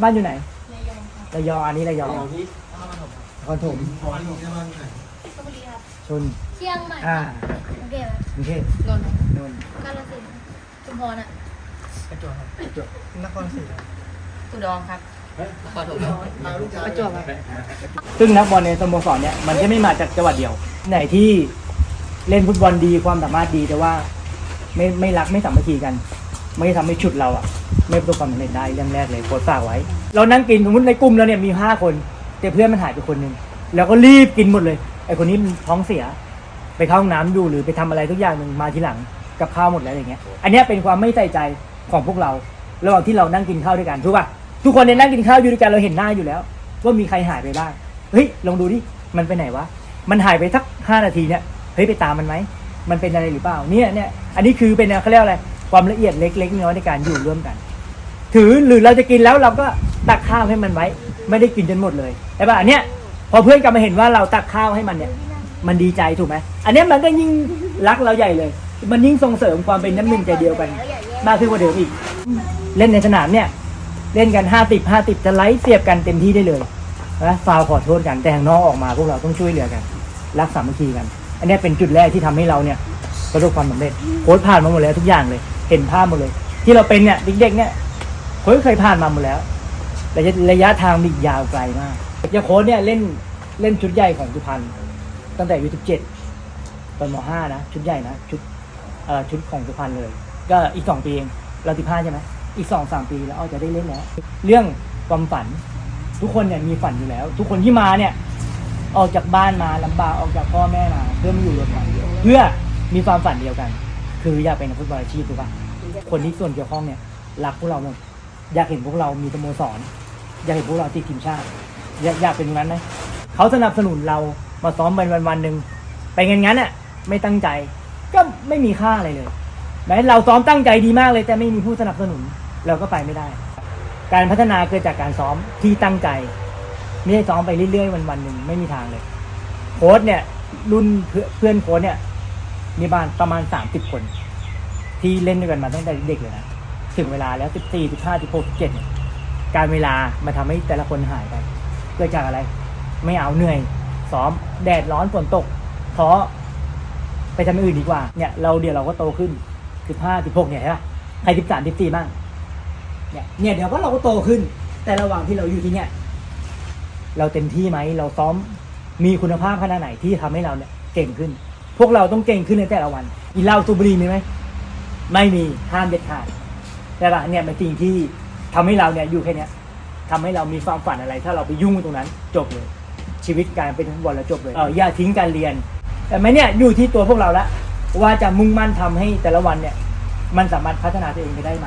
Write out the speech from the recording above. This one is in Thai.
บ้านอยู่ไหนในยองครับระยองอันนี้ระยองเอาที่นครถมพอที่จะมาที่ไหนชลบุรีครับชนเชียงใหม่อ่าโอเคไหมกรุงเทพนนท์นนท์กาฬสินธุ์ชุมพรอะประจวบครับจบนครศรีอุดรครับขอถูกประจวบครับซึ่งนักบอลในสโมสรเนี่ยมันจะไม่มาจากจังหวัดเดียว ไหนที่เล่นฟุตบอลดีความสามารถดีแต่ว่า ไม่ไม่รักไม่สามัคคีกัน ไม่ทำให้ชุดเราอะ ไม่ประสบความสำเร็จได้เรื่องแรกเลยโค้ชฝากไว้ เรานั่งกินสมมติในกลุ่มเราเนี่ยมีห้าคน แต่เพื่อนมันหายไปคนหนึ่งแล้วก็รีบกินหมดเลยไอคนนี้มันท้องเสีย ไปเข้าห้องน้ำดูหรือไปทำอะไรทุกอย่างหนึ่งมาทีหลังกับข้าวหมดแล้วอย่างเงี้ย อันเนี้ยเป็นความไม่ใส่ใจของพวกเราระหว่างที่เรานั่งกินข้าวด้วยกันถูกป่ะทุกคนเนี่ยนั่งกินข้าวอยู่ด้วยกันเราเห็นหน้าอยู่แล้ว ว่ามีใครหายไปบ้างเฮ้ยลองดูดิมันไปไหนวะมันหายไปสักห้านาทีเนี่ยเฮ้ยไปตามมันไหมมันเป็นอะไรหรือเปล่าเนี่ยเนี่ยอันนี้คือเป็นเขาเรียกอะไรความละเอียดเล็กๆน้อยในการอยู่ร่วมกัน ถือหรือเราจะกินแล้วเราก็ตักข้าวให้มันไว้ ไม่ได้กินจนหมดเลยใช่ป่ะอันเนี้ยพอเพื่อนกลับมาเห็นว่าเราตักข้าวให้มันเนี่ย มันดีใจถูกไหมอันเนี้ยมันก็ยิ่งรักเราใหญ่เลย มันยิ่งส่งเสริมความเป็นน้ำหนึ่งใจเดียวกัน มากขึ้นกว่าเดิมอีก เล่นในสนามเนี่ย เล่นกันห้าสิบห้าสิบจะไล่เสียบกันเต็มที่ได้เลยนะฟาวขอโทษกันแต่ข้างนอกออกมาพวกเราต้องช่วยเหลือกัน รักสามัคคีกัน อันเนี้ยเป็นจุดแรกที่ทำให้เราเนี่ยประสบความสำเร็จโค้ชผ่านมาหมดแล้วทุกอย่างเลย เห็นภาพหมดเลย ที่เราเป็นเนี่ยเด็กๆเนี่ย ค้ชเคยผ่านมาหมดแล้วระยะระยะทางมียาวไกลมากยาโค้ชเนี่ยเล่นเล่นชุดใหญ่ของสุพรรณตั้งแต่อายุสิบเจ็ดตอนมห้านะชุดใหญ่นะชุดเอ่อชุดของสุพรรณเลย ก็อีกสองปีเองเราสิบห้าใช่ไหมอีกสองสามปีแล้วอ้อจะได้เล่นแล้วเรื่องความฝัน ทุกคนเนี่ยมีฝันอยู่แล้ว ทุกคนที่มาเนี่ย ออกจากบ้านมาลำบากออกจากพ่อแม่มาเพื่อมาอยู่รวมกันเพื่อมีความฝันเดียวกัน คืออยากเป็นนักฟุตบอลอาชีพถูกปะคนที่ส่วนเกี่ยวข้องเนี่ยรักพวกเราหมด อยากเห็นพวกเรามีสโมสร อยากเห็นพวกเราติดทีมชาติ อยากอยากเป็นอย่างนั้นไหมเขาสนับสนุนเรามาซ้อมเป็นวันวันๆหนึ่งไปงั้นงั้นอะไม่ตั้งใจ ก็ไม่มีค่าอะไรเลยแม้เราซ้อมตั้งใจดีมากเลย แต่ไม่มีผู้สนับสนุนเราก็ไปไม่ได้ การพัฒนาเกิดจากการซ้อมที่ตั้งใจไม่ได้ซ้อมไปเรื่อยๆวันวันๆหนึ่งไม่มีทางเลยโค้ชเนี่ย รุ่นเพื่อนเพื่อนโค้ชเนี่ยมีบ้านประมาณสามสิบคน ที่เล่นด้วยกันมาตั้งแต่เด็กเลยนะ ถึงเวลาแล้วสิบสี่สิบห้าสิบหการเวลามาทำให้แต่ละคนหายไป เกิดจากอะไร ไม่เอาเหนื่อย ซ้อม แดดร้อนฝนตกท้อไปทำอื่นดีกว่า เนี่ย เราเดี๋ยวเราก็โตขึ้นสิบห้าสิบหกเนี่ยใช่ปะใครสิบสามสิบสี่บ้าง เนี่ย เนี่ยเดี๋ยวก็เราก็โตขึ้น แต่ระหว่างที่เราอยู่ที่เนี่ย เราเต็มที่ไหม เราซ้อม มีคุณภาพขนาดไหนที่ทำให้เราเนี่ยเก่งขึ้น พวกเราต้องเก่งขึ้นในแต่ละวันกินเหล้าสูบบุหรี่มีไหม ไม่มี ห้ามเด็ดขาด แต่ละเนี่ยเป็นสิ่งที่ทำให้เราเนี่ยอยู่แค่เนี้ยทำให้เรามีความฝันอะไร ถ้าเราไปยุ่งตรงนั้นจบเลย ชีวิตการเป็นนักบอลแล้วจบเลยเอออย่าทิ้งการเรียน แต่ไหมเนี่ยอยู่ที่ตัวพวกเราละว่าจะมุ่งมั่นทำให้แต่ละวันเนี่ยมันสามารถพัฒนาตัวเองไปได้ไหม